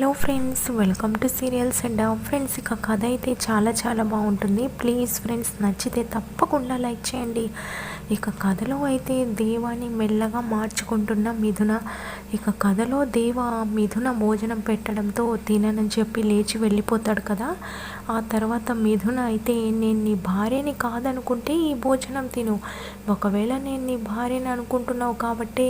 Hello friends welcome to serials and friends ఇక కథ అయితే చాలా చాలా బాగుంటుంది. ప్లీజ్ ఫ్రెండ్స్ నచ్చితే తప్పకుండా లైక్ చేయండి. ఇక కథలో అయితే దేవాని మెల్లగా మార్చుకుంటున్న మిథున. ఇక కథలో దేవ మిథున భోజనం పెట్టడంతో తిననని చెప్పి లేచి వెళ్ళిపోతాడు కదా. ఆ తర్వాత మిథున అయితే నేను నీ భార్యని కాదనుకుంటే ఈ భోజనం తిను. ఒకవేళ నేను నీ భార్యని అనుకుంటున్నావు కాబట్టి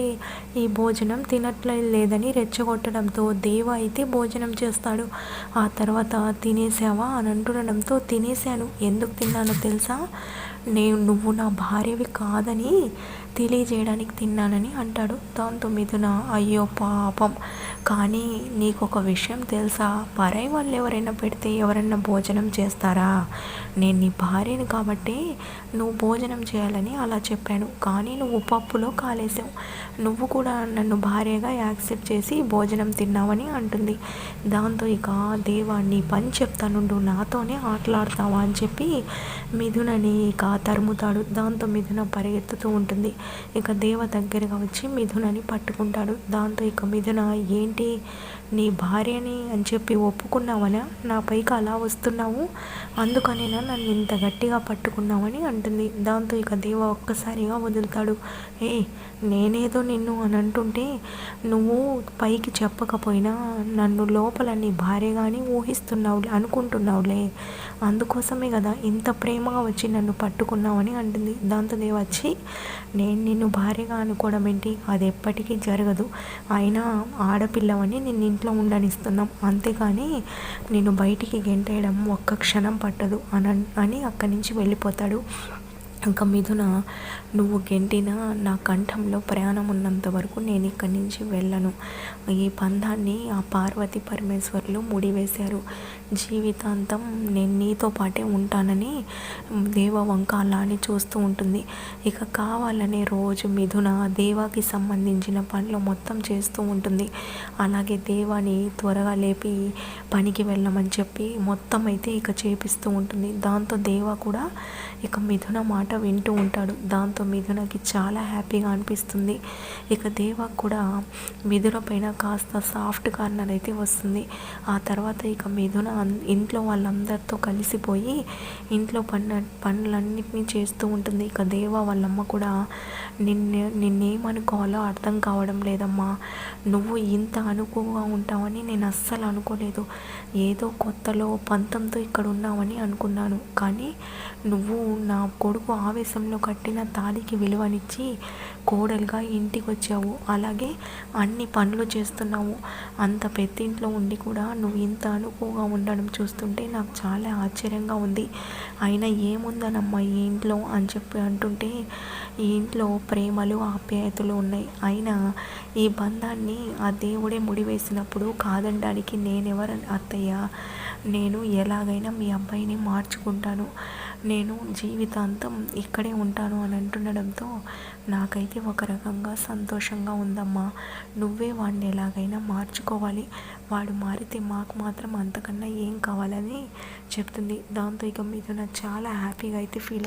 ఈ భోజనం తినట్లేదని లేదని రెచ్చగొట్టడంతో దేవ అయితే భోజనం చేస్తాడు. ఆ తర్వాత తినేసావా? అని అంటుండడంతో తినేసాను ఎందుకు తిన్నానో తెలుసా? నేను నువ్వు నా భార్యవి కాదని తెలియజేయడానికి తిన్నానని అంటాడు. దాంతో మిథున అయ్యో పాపం. కానీ నీకు ఒక విషయం తెలుసా? పరై వాళ్ళు ఎవరైనా పెడితే ఎవరైనా భోజనం చేస్తారా? నేను నీ భార్యని కాబట్టి నువ్వు భోజనం చేయాలని అలా చెప్పాను. కానీ నువ్వు పప్పులో కాలేసావు నువ్వు కూడా నన్ను భార్యగా యాక్సెప్ట్ చేసి భోజనం తిన్నావని అంటుంది. దాంతో ఇక దేవా నీ పని చెప్తానుండు. నాతోనే ఆటలాడతావా అని చెప్పి మిథునని ఇక తరుముతాడు. దాంతో మిథున పరిగెత్తుతూ ఉంటుంది. ఇక దేవ దగ్గరగా వచ్చి మిథునని పట్టుకుంటాడు. దాంతో ఇక మిథున ఏంటి నీ భార్యని? అని చెప్పి ఒప్పుకున్నావనా? నా పైకి అలా వస్తున్నావు? అందుకనేనా నన్ను ఇంత గట్టిగా పట్టుకున్నావని? అంటుంది. దాంతో ఇక దేవ ఒక్కసారిగా వదులుతాడు. ఏ నేనేదో నిన్ను అని అంటుంటే నువ్వు పైకి చెప్పకపోయినా నన్ను లోపల నీ భార్యగాని ఊహిస్తున్నావు అనుకుంటున్నావులే. అందుకోసమే కదా ఇంత ప్రేమగా వచ్చి నన్ను పట్టు పట్టుకున్నావని అంటుంది. దాంతో వచ్చి నేను నిన్ను భార్యగా అనుకోవడం ఏంటి? అది ఎప్పటికీ జరగదు. అయినా ఆడపిల్లవని నిన్ను ఇంట్లో ఉండనిస్తున్నాం. అంతేకాని నేను బయటికి గెంటేయడం ఒక్క క్షణం పట్టదు అని అని అక్కడి నుంచి వెళ్ళిపోతాడు. ఇంకా మిథున నువ్వు గెంటిన నా కంఠంలో ప్రయాణం ఉన్నంత వరకు నేను ఇక్కడి నుంచి వెళ్ళను. ఈ బంధాన్ని ఆ పార్వతి పరమేశ్వర్లు ముడివేశారు. జీవితాంతం నేను నీతో పాటే ఉంటానని దేవ వంక అలా అని చూస్తూ ఉంటుంది. ఇక కావాలనే రోజు మిథున దేవాకి సంబంధించిన పనులు మొత్తం చేస్తూ ఉంటుంది. అలాగే దేవాని త్వరగా లేపి పనికి వెళ్ళమని చెప్పి మొత్తం అయితే ఇక చేపిస్తూ ఉంటుంది. దాంతో దేవ కూడా ఇక మిథున మాట మాట వింటూ ఉంటాడు. దాంతో మిథునకి చాలా హ్యాపీగా అనిపిస్తుంది. ఇక దేవ కూడా మిథున పైన కాస్త సాఫ్ట్ కార్నర్ అయితే వస్తుంది. ఆ తర్వాత ఇక మిథున ఇంట్లో వాళ్ళందరితో కలిసిపోయి ఇంట్లో పన్న పనులన్నింటినీ చేస్తూ ఉంటుంది. ఇక దేవ వాళ్ళమ్మ కూడా నిన్నే నిన్నేమనుకోవాలో అర్థం కావడం లేదమ్మా. నువ్వు ఇంత అనుకువగా ఉంటావని నేను అస్సలు అనుకోలేదు. ఏదో కొత్తలో పంతంతో ఇక్కడ ఉన్నావని అనుకున్నాను. కానీ నువ్వు నా కొడుకు ఆవేశంలో కట్టిన తాలికి విలువనిచ్చి కోడలుగా ఇంటికి వచ్చావు అలాగే అన్ని పనులు చేస్తున్నావు. అంత పెద్దింట్లో ఉండి కూడా నువ్వు ఇంత అనుకువగా ఉండడం చూస్తుంటే నాకు చాలా ఆశ్చర్యంగా ఉంది. అయినా ఏముందనమ్మా ఈ ఇంట్లో అని చెప్పి అంటుంటే ఈ ఇంట్లో ప్రేమలు ఆప్యాయతలు ఉన్నాయి. అయినా ఈ బంధాన్ని ఆ దేవుడే ముడివేసినప్పుడు కాదనడానికి నేనెవరని అత్తయ్య? నేను ఎలాగైనా మీ అబ్బాయిని మార్చుకుంటాను. నేను జీవితాంతం ఇక్కడే ఉంటాను అని అంటుండడంతో నాకైతే ఒక రకంగా సంతోషంగా ఉందమ్మా. నువ్వే వాడిని ఎలాగైనా మార్చుకోవాలి. వాడు మారితే మాకు మాత్రం అంతకన్నా ఏం కావాలని చెప్తుంది. దాంతో ఇక మీద చాలా హ్యాపీగా అయితే ఫీల్